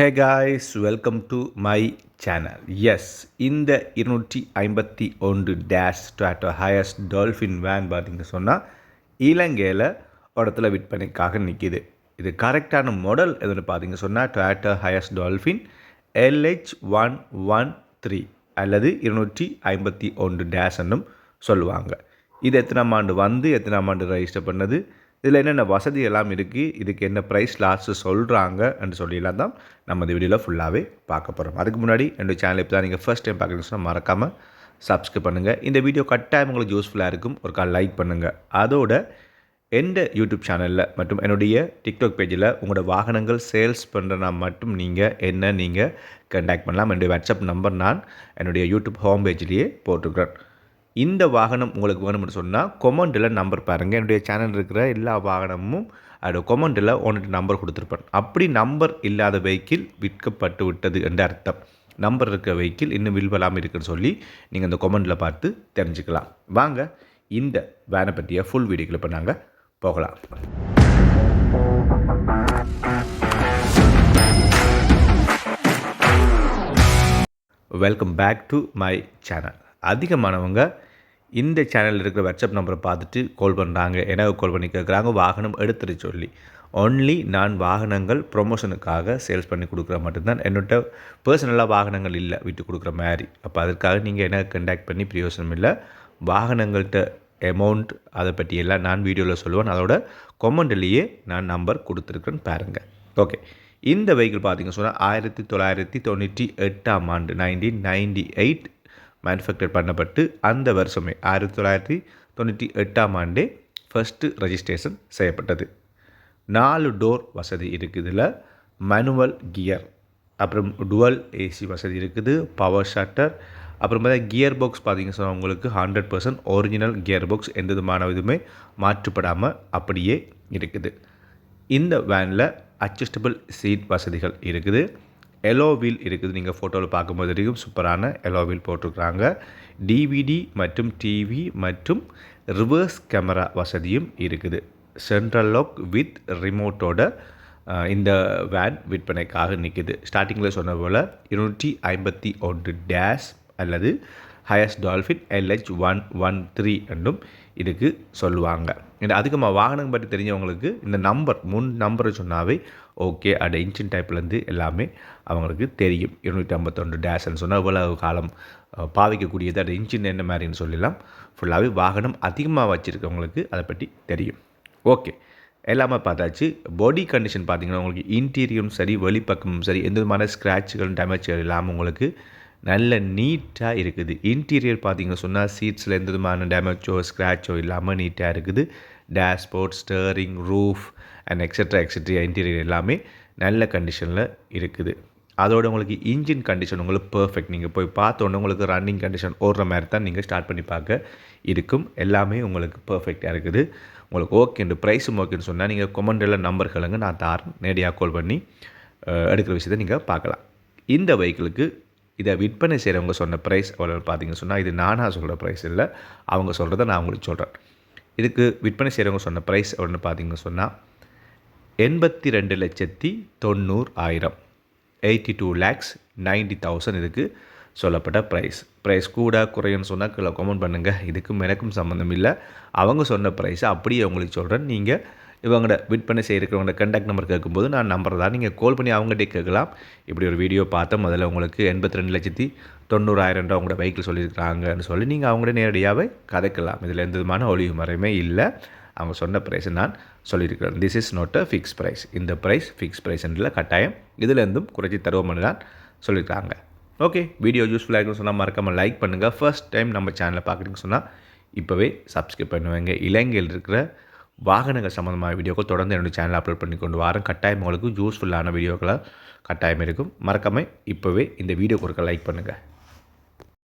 Hey guys welcome to my channel yes இந்த இருநூற்றி ஐம்பத்தி ஒன்று dash Toyota Hiace Dolphin van பார்த்தீங்க சொன்னால் இலங்கையில் இடத்துல விற்பனைக்காக நிற்கிது இது கரெக்டான மாடல் எதுன்னு பார்த்தீங்க சொன்னால் Toyota Hiace Dolphin LH one one three அல்லது இருநூற்றி ஐம்பத்தி ஒன்று டேஷ்ன்னும் சொல்லுவாங்க. இது எத்தனாம் ஆண்டு வந்து எத்தனாம் ஆண்டு ரெஜிஸ்டர் பண்ணது? இதில் என்னென்ன வசதி எல்லாம் இருக்குது இதுக்கு என்ன ப்ரைஸ் லாஸ்ட்டு சொல்கிறாங்க என்று சொல்லிலாம் தான் நம்ம இந்த வீடியோவில் ஃபுல்லாகவே பார்க்க போகிறோம் அதுக்கு முன்னாடி என்னோட சேனல் இப்போ தான் நீங்கள் ஃபஸ்ட் டைம் பார்க்குறீங்கன்னு சொன்னால் மறக்காமல் சப்ஸ்கிரைப் பண்ணுங்கள் இந்த வீடியோ கட்டாயம் உங்களுக்கு யூஸ்ஃபுல்லாக இருக்கும். ஒரு கால் லைக் பண்ணுங்கள் அதோட எந்த யூடியூப் சேனலில் மற்றும் என்னுடைய டிக்டாக் பேஜில் உங்களோட வாகனங்கள் சேல்ஸ் பண்ணுறனா மட்டும் நீங்கள் என்ன நீங்கள் கண்டாக்ட் பண்ணலாம். என்னுடைய வாட்ஸ்அப் நம்பர் நான் என்னுடைய யூடியூப் ஹோம் பேஜ்லேயே போட்டுக்கிறேன் இந்த வாகனம் உங்களுக்கு வேணும்னு சொன்னால் கொமெண்டில் நம்பர் பாருங்கள் என்னுடைய சேனல் இருக்கிற எல்லா வாகனமும் அதோட கொமெண்டில் ஒன்று நம்பர் கொடுத்துருப்பேன். அப்படி நம்பர் இல்லாத வெஹிக்கிள் விற்கப்பட்டு விட்டது என்ற அர்த்தம். நம்பர் இருக்கிற வெஹிக்கிள் இன்னும் வில்வலாமல் இருக்குன்னு சொல்லி நீங்கள் அந்த கொமெண்டில் பார்த்து தெரிஞ்சுக்கலாம். வாங்க இந்த வேனை பற்றிய ஃபுல் வீடியோக்கில் இப்போ நாங்கள் போகலாம். Welcome back to my channel அதிகமானவங்க இந்த சேனலில் இருக்கிற வாட்ஸ்அப் நம்பரை பார்த்துட்டு கால் பண்ணுறாங்க எனக்கு கால் பண்ணி கேட்குறாங்க வாகனம் எடுத்துட்டு சொல்லி. ஒன்லி நான் வாகனங்கள் ப்ரொமோஷனுக்காக சேல்ஸ் பண்ணி கொடுக்குற மட்டும்தான். என்னோட பர்சனலாக வாகனங்கள் இல்லை விட்டு கொடுக்குற மாதிரி. அப்போ அதற்காக நீங்கள் என்ன கண்டாக்ட் பண்ணி பிரயோசனம் இல்லை. வாகனங்கள்கிட்ட அமௌண்ட் அதை பற்றி எல்லாம் நான் வீடியோவில் சொல்லுவேன். அதோட கொமெண்ட்லேயே நான் நம்பர் கொடுத்துருக்கேன்னு பாருங்கள் ஓகே இந்த வெஹிக்கிள் பார்த்திங்க சொன்னால் ஆயிரத்தி தொள்ளாயிரத்தி தொண்ணூற்றி எட்டாம் ஆண்டு நைன்டீன் நைன்டி எயிட் மேனுஃபேக்சர் பண்ணப்பட்டு அந்த வருஷமே ஆயிரத்தி தொள்ளாயிரத்தி தொண்ணூற்றி எட்டாம் ஆண்டே ஃபஸ்ட்டு ரெஜிஸ்ட்ரேஷன் செய்யப்பட்டது. நாலு டோர் வசதி இருக்குதுல மேனுவல் கியர் அப்புறம் டுவல் ஏசி வசதி இருக்குது பவர் ஷட்டர் அப்புறம் பார்த்தா கியர் பாக்ஸ் பார்த்தீங்கன்னா சொன்னால் உங்களுக்கு hundred percent original gear box எந்த விதமான இதுவுமே மாற்றுப்படாமல் அப்படியே இருக்குது. இந்த வேனில் அட்ஜஸ்டபிள் சீட் வசதிகள் இருக்குது. எலோ வீல் இருக்குது. நீங்கள் ஃபோட்டோவில் பார்க்கும்போது தெரியும். சூப்பரான எலோ வீல் போட்டிருக்கிறாங்க. டிவிடி மற்றும் டிவி மற்றும் ரிவர்ஸ் கேமரா வசதியும் இருக்குது. சென்ட்ரல் லாக் வித் ரிமோட்டோட இந்த வேன் விற்பனைக்காக நிற்குது ஸ்டார்டிங்கில் சொன்ன போல் இருநூற்றி ஐம்பத்தி ஒன்று டேஷ் அல்லது Hiace Dolphin LH one one three என்றும் இதுக்கு சொல்லுவாங்க. இந்த அதிகமாக வாகனம் பற்றி தெரிஞ்சவங்களுக்கு இந்த நம்பர் முன் நம்பரை சொன்னாவே ஓகே அட இன்ஜின் டைப்லேருந்து எல்லாமே அவங்களுக்கு தெரியும். இருநூற்றி ஐம்பத்தொன்று டேஷ்ன்னு சொன்னால் இவ்வளவு காலம் பாவிக்கக்கூடியது அது இன்ஜின் என்ன மாதிரின்னு சொல்லலாம் ஃபுல்லாகவே வாகனம் அதிகமாக வச்சுருக்கவங்களுக்கு அதை பற்றி தெரியும். ஓகே எல்லாமே பார்த்தாச்சு. பாடி கண்டிஷன் பார்த்திங்கன்னா உங்களுக்கு இன்டீரியரும் சரி வெளிப்பக்கமும் சரி எந்த விதமான ஸ்க்ராட்சுகளும் டேமேஜ்கள் இல்லாமல் உங்களுக்கு நல்ல நீட்டாக இருக்குது. இன்டீரியர் பார்த்திங்கன்னா சொன்னால் சீட்ஸில் எந்த விதமான டேமேஜோ ஸ்க்ராச்சோ இல்லாமல் நீட்டாக இருக்குது. Dashboard steering roof and extra extra interior எல்லாமே நல்ல கண்டிஷனில் இருக்குது. அதோட உங்களுக்கு இன்ஜின் கண்டிஷன் உங்களுக்கு பர்ஃபெக்ட் நீங்கள் போய் பார்த்தோன்னே உங்களுக்கு ரன்னிங் கண்டிஷன் ஓடுற மாதிரி தான் நீங்கள் ஸ்டார்ட் பண்ணி பார்க்க இருக்கும். எல்லாமே உங்களுக்கு பர்ஃபெக்டாக இருக்குது. உங்களுக்கு ஓகேண்டு ப்ரைஸும் ஓகேன்னு சொன்னால் நீங்கள் கொமெண்டில் நம்பர் கேளுங்க. நான் தாரேன் நேரடியாக கால் பண்ணி எடுக்கிற விஷயத்தை நீங்கள் பார்க்கலாம். இந்த வெஹிக்கிளுக்கு இதை விற்பனை செய்கிறவங்க சொன்ன ப்ரைஸ் எவ்வளோ பார்த்தீங்கன்னு சொன்னால் இது நானாக சொல்கிற ப்ரைஸ் இல்லை. அவங்க சொல்கிறத நான் உங்களுக்கு சொல்கிறேன் இதுக்கு விற்பனை செய்கிறவங்க சொன்ன ப்ரைஸ் எவ்வளோன்னு பார்த்தீங்கன்னு சொன்னால் எண்பத்தி ரெண்டு லட்சத்தி தொண்ணூறு ஆயிரம். Eighty two lakhs ninety thousand இதுக்கு சொல்லப்பட்ட ப்ரைஸ் ப்ரைஸ் கூட குறையும்னு சொன்னால் கீழே கமெண்ட் பண்ணுங்கள் இதுக்கும் எனக்கும் சம்மந்தம் இல்லை. அவங்க சொன்ன ப்ரைஸை அப்படியே உங்களுக்கு சொல்கிறேன் நீங்கள் இவங்களோட விற்பனை செய்கிறவங்களோட கண்டாக்ட் நம்பர் கேட்கும்போது நான் நம்பர் தான். நீங்கள் கால் பண்ணி அவங்ககிட்டே கேட்கலாம். இப்படி ஒரு வீடியோ பார்த்தோம் முதல்ல உங்களுக்கு எண்பத்தி ரெண்டு லட்சத்தி தொண்ணூறாயிரம் ரூபா அவங்களோட வெஹிக்கிள் சொல்லியிருக்கிறாங்கன்னு சொல்லி நீங்கள் அவங்கள்ட்ட நேரடியாகவே கதைக்கலாம். இதில் எந்த விதமான ஒளிவு மறையுமே இல்லை. அவங்க சொன்ன ப்ரைஸை நான் சொல்லியிருக்கிறேன். This is not a fix price இந்த ப்ரைஸ் ஃபிக்ஸ் ப்ரைஸ்ன்றில் கட்டாயம் இதுலேருந்தும் குறைச்சி தருவோம்னு தான் சொல்லியிருக்காங்க ஓகே வீடியோ யூஸ்ஃபுல்லாக இருக்குன்னு சொன்னால் மறக்காமல் லைக் பண்ணுங்கள் ஃபர்ஸ்ட் டைம் நம்ம சேனலை பார்க்குறீங்கன்னு சொன்னால் இப்போவே சப்ஸ்கிரைப் பண்ணுவேங்க. இலங்கையில் இருக்கிற வாகனங்கள் சம்மந்தமான வீடியோக்கள் தொடர்ந்து என்னுடைய சேனல் அப்லோட் பண்ணி கொண்டு வாரம் கட்டாயம் உங்களுக்கு யூஸ்ஃபுல்லான வீடியோக்களாக கட்டாயம் இருக்கும். மறக்காமல் இப்போவே இந்த வீடியோக்கு ஒரு லைக் பண்ணுங்கள்